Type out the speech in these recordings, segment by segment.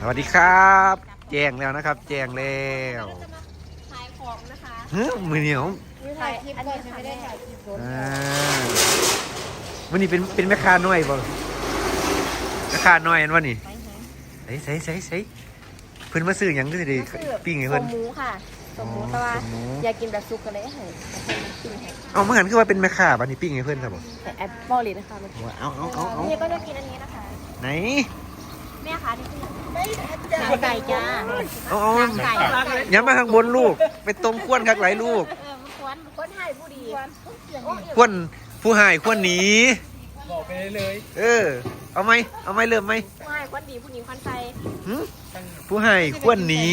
สวัสดีครับ แจ้งแล้วนะครับ แจ้งแล้วขายของนะคะเฮ้ยมือเหนียวถ่ายคลิปก่อนไม่ได้ถ่ายคลิปอ่าวันนี้เป็นเป็นแม่ค้าน้อยบ่แม่ค้าน้อยอันวะนี่ใส่ใส่ใส่ใส่เพิ่นมาซื้อหยังก็สิได้ปิ้งให้สเพิ่นมหมูค่ะสมหมูแต่ว่าสมหมู อยากกินแบบซุปก็เลยให้ให้ปิ้งให้เอาเมื่อหันคือว่าเป็นแม่ค้าบัดนี้ปิ้งให้เพิ่นครับบ่แต่แอปบอลลีนะคะมันว่าเอาเอาเอาเอานี่ก็จะกินอันนี้นะคะไหน แม่คะที่นี่หนังไก่จ้าเอาเอาหนังไก่อย่ามาข้างบนลูก ไปตรงควนคักหลายลูกเออมันควรควรให้ผู้ดีควนผู้หายควนหนี บอกไปเลย เออ เอาไหมเอาไหมเริ่มไหมผู้ให้ควรดีผู้หญิงควรใจหึผู้ให้ควรหนี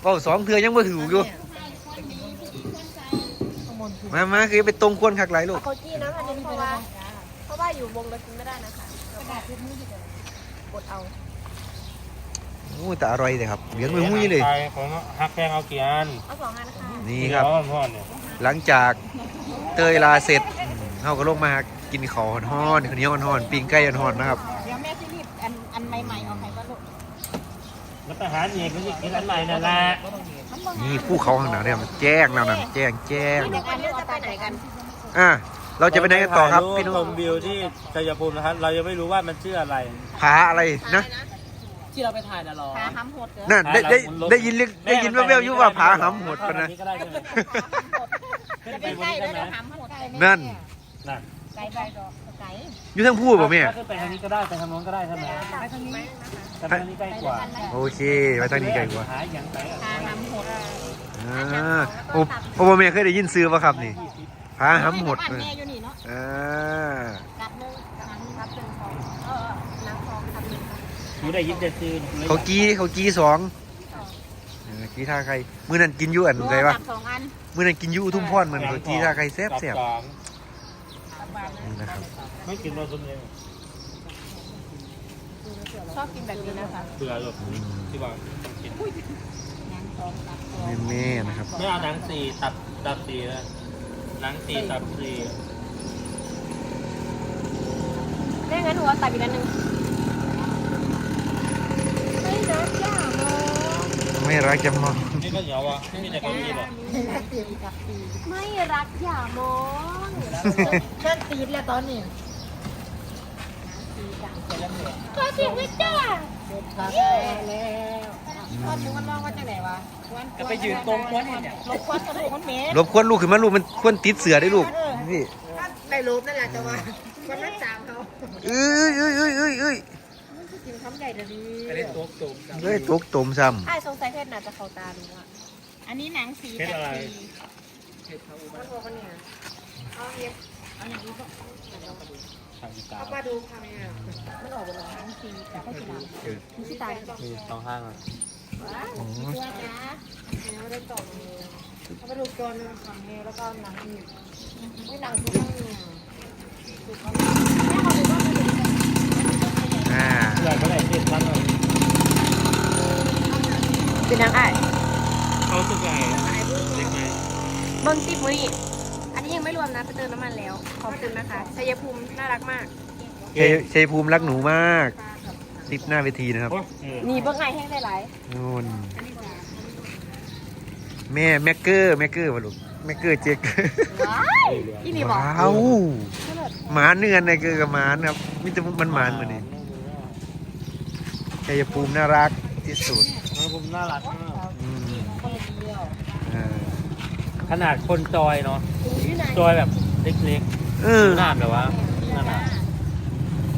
เป้าสองเทือยังบ่ถืออยู่ มามาคือไปตรงควรคักหลายลูเอากเขาจี้นะพันนี้เพราะว่าเพราะว่าอยู่วงเรากินไม่ได้นะคะ กดเอาโอ้แต่อร่อยเลยครับเหลืองมือหุ้ยเลย ไปของฮักแพงเอาเกียนเอาสองอันนะคะนี่ครับ เดี๋ยวพ่อเนี่ยหลังจากเตยลาเสร็จอืมเขาก็ลงมากินข้าวฮ้อนๆข้าวเหนียวฮ้อนๆปิ้งไก่ฮ้อนๆนะครับ เดี๋ยวแม่ที่รีบอันอันใหม่ๆเอาให้ก็ลูกแล้วทหารเอกมันจะกินอันใหม่นั่นแหละนี่ภูเขาข้างหน้าเนี่ยมันแจ้งแล้วนะแจ้งแจ้งเดี๋ยวอันนี้จะไปไหนกัน อะ เราจะไปไหนกันต่อครับพี่นุ๊ชมวิวที่ชัยภูมินะครับ เรายังไม่รู้ว่ามันชื่ออะไรผาอะไรนะที่เราไปถ่ายน่ะหรอขาห้ำหดเด้อนั่นได้ได้ได้ยินเรียกได้ยินแว่วๆอยู่ว่าผาหำหดปะนะก็ได้ใช่ไหมจะไปใกล้เด้อเดี๋ยวห้ำหดนั่นนั่นไกลไปดอกไกลอยู่ทั้งพูดป่ะแม่ถ้าขึ้นไปทางนี้ก็ได้ไปทางโน้นก็ได้ใช่ไหมไปทางนี้แต่ทางนี้ใกล้กว่าโอเคไปทางนี้ไกลกว่าหาอย่างไรอะขาห้ำหดอ่าโอ้โอ้บ่แม่เคยได้ยินซื้อป่ะครับนี่ผาหำหดบ้านเลยแม่ อยู่นี่เนาะอ่ากัดนึงกัดนึงรับเป็นของเออน้ำทองทำหนึ่งหนูได้ยินแต่ซื้อเขากี้เขากี้สองเออกี้ท่าใครมื้อนั้นกินอยู่อันใดวะสองอันมื้อนั้นกินอยู่อุทุ่มพรเหมือนเขากี้ท่าใครแซ่บแซ่บสองนี่นะครับไม่กินเราคนเดียวชอบกินแบบนี้นะคะเบื่อหรอกที่ว่ากินแม่ๆนะครับ ไม่เอาหนังสี่ตับตับสี่นะหนังสี่ตับสี่ แม่งั้นหนูเอาตัดอีกอันหนึ่งไม่นะย่าโมไม่รักจะมองนี่ก็เหนียวอะไม่มีแต่เกาหลีบอกไม่รักอย่ามองเครื่องตีดแล้วตอนนี้ขอชีวิตจ้าขาแล้วทอดหมูมันลองว่าจังไหนวะจะไปยืนตรงควนเนี่ยลบควันกระดูกมันเหม็นรบกวนลูกขึ้นมาลูกมันควรติดเสือได้ลูกนี่ไม่รู้นั่นแหละจะว่า คนรักษาเขาเอ้ยเอ้ยเอ้ยเอ้ยเอ้ยกินคำใหญ่เลยดีไม่ได้ตัวตุ่มเอ้ยตกตมซ้ไอ้สงสัยเพศน่าจะเข้าตาหนูอะอันนี้หนังสีเพชรอะไร มันบอกว่าเนี่ยเอาเย็บทางอีกามาดูค่ะแม่มันออกบนหลังหนังสีแต่เขาสีดำมีที่ตายมีสองข้างอะำอ๋อตัวจ้าไม่ได้ต่อมือเขาไปดูจนฝั่งนี้แล้วก็หนังอีกไม่หนังทุกข้างเนี่ย อ่าใหญ่เท่าไหร่เจ็ดชั้นเลยเป็นนางไอ้เขาสุดใหญ่เล็กไหมเบิ้งติ๊บมือนี่อันนี้ยังไม่รวมนะไปเติมน้ำมันแล้ว ขอบคุณนะคะชัยภูมิน่ารักมากชัยชัยภูมิรักหนูมากติดหน้าเวทีนะครับนี่เบิ้งไงแห้งได้หลายนู่นแม่แม็กเกอร์แม็กเกอร์มาลูก แม็กเกอร์เจ๊กอีนี่บอกว้าวหมาเนื้อนในเกอร์กับหมานะครับมิตรมันหมานเหมือนนี่ชัยภูมิน่ารักที่สุดผมน่ารักมากอืมอ่าขนาดคนจอยเนาะจอยแบบเล็กเอๆอหน้าแบบว่านั่นน่ะ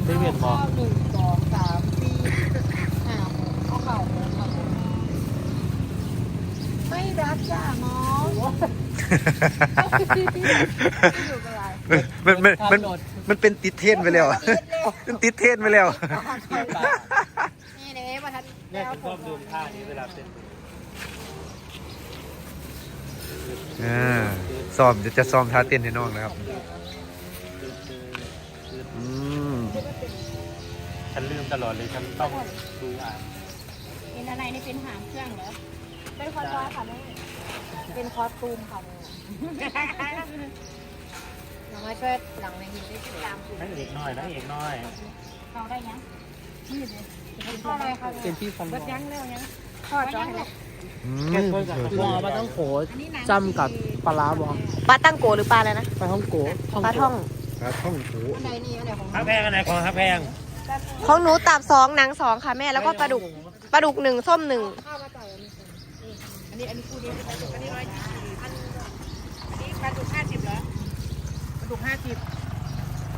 ไม่เวียนมองหนึ่งสองสามสี่ห้าหกเขาเข่าหกเข่าหกไม่รักจ้ามอง มันมันมันมันเป็นติดเทรนไปแล้วมันติดเทรนไปแล้ว นี่เด้มาทันเนี่ยผมชอบดูท่านี้เวลาเป็นอ่าซ้อมจะจะซ้อมท่าเต้นให้น้องนะครับอืมฉันลืมตลอดเลยฉันต้องดูอ่านเป็นอะไรนี่เป็นหางเครื่องเหรอเป็นคอสตูมค่ะแม่ เป็นคอสตูมค่ะแม่น้องมาช่วยหลังในหินได้ติดตามนักเอกน้อยนักเอกน้อยเขาได้ยังนี่เลยเเป็นที่ฟันบอทอดจ้ะอืมแค่คนกับบอมาต้องโขจำกับปลาร้าบอปลาตั้งโกหรือปลาอะไรนะปลาท่องโกปลาท่องปลาท่องโขฮักแพงอันไหนของฮักแพงของหนูตับสองหนังสองค่ะแม่แล้วก็ปลาดุกปลาดุกหนึ่งส้มหนึ่งี้อันนี้คูนี้เป็นปลาดุกอันนี้ร้อยยี่สิบอันนี้ปลาดุกห้าสิบเหรอปลาดุกห้าสิบ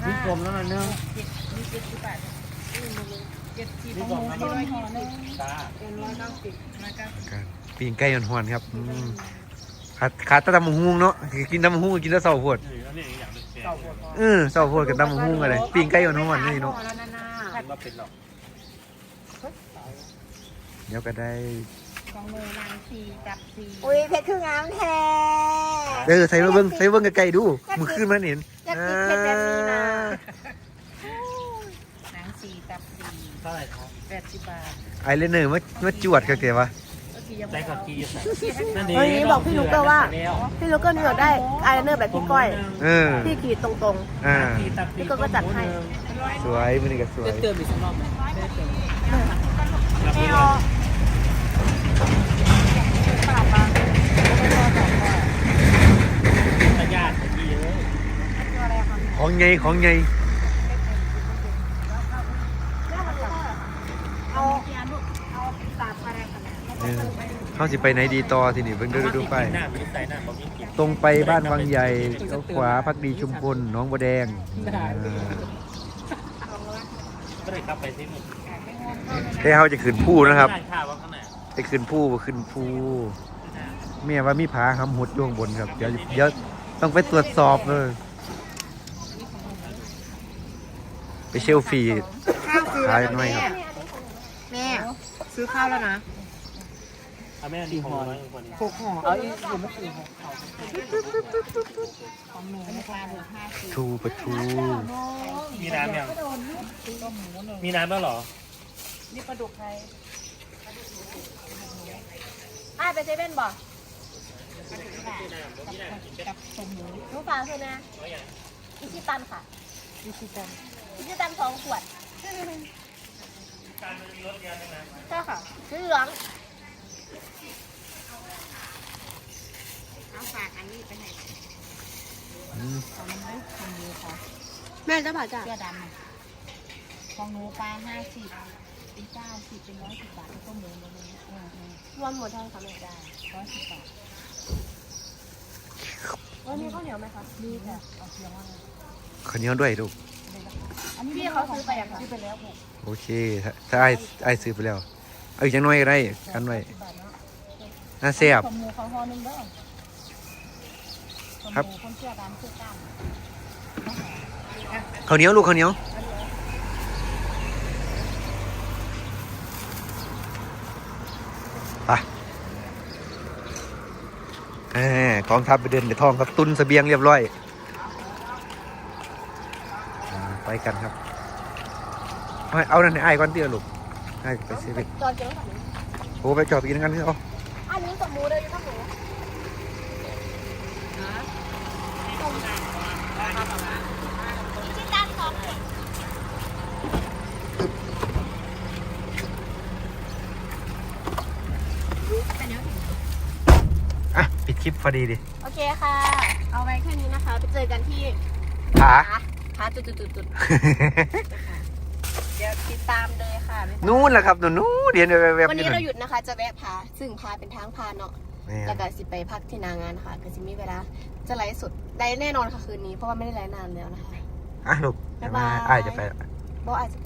นี่กลมแล้วนะเนื้อเจ็ดนี่เจ็ดสิบแปดเจ็ดสิบของหมูร้อยยี่สิบเป็นร้อยเก้าสิบร้อยเก้าสิบปีนไก่หอนครับขาขาดตะตำหุ้งเนาะกินตำมหุ้งกินตะเสาพวดเออเสาพวดกับตำมหุ้งอะไรปีนใก่หอนๆนี่เนาะเดี๋ยวก็ได้ นหรอกเดี๋ยวก็ได้อุ้ยเพชรคืองามแท้เออใส่มาเบิ้งใส่มาเบิ้งไกลๆดูมือขึ้นมาเห็นอยากกินเพชรแบบนี้นะหนังสีตับสีเท่าไหร่ครับแปดสิบบาทไอเลนเนอร์มามาจวดกันเกวะได้กับกีใส่นั่นเองเฮ้ยบอกพี่นุ๊กเกอร์ว่า พี่ลูกก็เหนือได้อายไลเนอร์แบบพี่ก้อยเออพี่ขีดตรงอ่าพี่ก็ก็จัดให้สวยมือนี่ก็สวยเติมอีกสักรอบไหมได้เติมๆไม่เอา ตะญาติกีเลย ของไงของไงเอาเอาสามอะไรกันนะเออเขาสิไปไหนดีต่อทีนี่เพิ่งดูดูไป ตรงไปบ้านวังใหญ่เลี้ยวขวาพักดีชุมพลหน้องบัวแดงเลยขับไปที่นี่แต่เขาจะขึ้นผู้นะครับร้านข้าวว่าข้างหน้าไปขึ้นผู้ขึ้นผู้เมียว่ามีผาหำหดอยู่ข้างบนครับ เดี๋ยวเดี๋ยวต้องไปตรวจสอบเลย ไปเชลฟีข้าวซื้อขายแล้วหน่อยครับ แม่ซื้อข้าวแล้วนะเอาแม่ดีของน้อยคนนี้หกห่อเอาอีกผมไม่สี่ห่อของหนูนะคะเหลือห้าสิบทูปะทูมีน้ำยังมีน้ำแล้วเหรอนี่ปลาดุกไทยอ้ายไปเซเว่นบ่กับสมหมูลูกฟ้าคือนะอิชิตันค่ะดิจิตั ลอิชิตันสองขวดการมันมีรถเยอะใช่ไหมใช่ค่ะสีเหลืองเอาฝากอันนี้ไปให้อืมของมันเลยของหนูค่ะแม่จะผ่าจ้ะเสื้อดำน่ะของหนูปลาห้าสิบเป็นเก้าสิบเป็นร้อยสิบบาทแล้วก็หมูมาเลยเออเออรวมหมดเท่าไหร่คะแม่ได้ร้อยสิบบาทวันนี้ข้าวเหนียวไหมคะนี่ค่ะเอาเพียงว่าไงข้าวเหนียวด้วยลูกอันนี้ พี่เขาซื้อไปยังคะซื้อไปแล้วหกโอเค ถ้าถ้าไอ้ไอ้ซื้อไปแล้ว เอาอีกจังน้อยก็ได้กันไว้สิบบาเนาะน่าแซ่บสมหมูเขาห่อหนึงเด้อครับคนเสื้อดำเสื้อกล้ามข้าวเหนียวลูกข้าวเหนียวไปแหมกองทัพไปเดินไปทองครับตุนเสบียงเรียบร้อยอ่าไป กันครับ เอาเอานั่นให้ไอ้ายก่อนเตี้ยลูกไอ้ายไปเซเว่นจอดเจอแล้วค่ะโอ้ไปจอดไปกินกันเถอะเอาอันนี้กับหมูเลยอยู่ข้างหนูอิชิตันสองขวดอะปิดคลิปพอดีดิโอเคค่ะ เอาไว้แค่นี้นะคะ ไปเจอกันที่ผาหา จุดจุดจุดจุดเดี๋ยวติดตามเลยค่ะบ๊ายบายนู่นแหละครับนู่นนู่นเดี๋ยวแวบๆวันอยู่นี้นั่เรานหยุดนะคะ จะแวะพาซึ่งพาเป็นทางพาเนาะแม่แล้วก็สิไปพักที่นางานค่ะก็สิมีเวลาจะไลฟ์สดได้แน่นอนค่ะคืนนี้เพราะว่าไม่ได้ไลฟ์นานแล้วนะคะอะลูกบ๊ายบายไอ้ายจะไปบอกอาจจะไป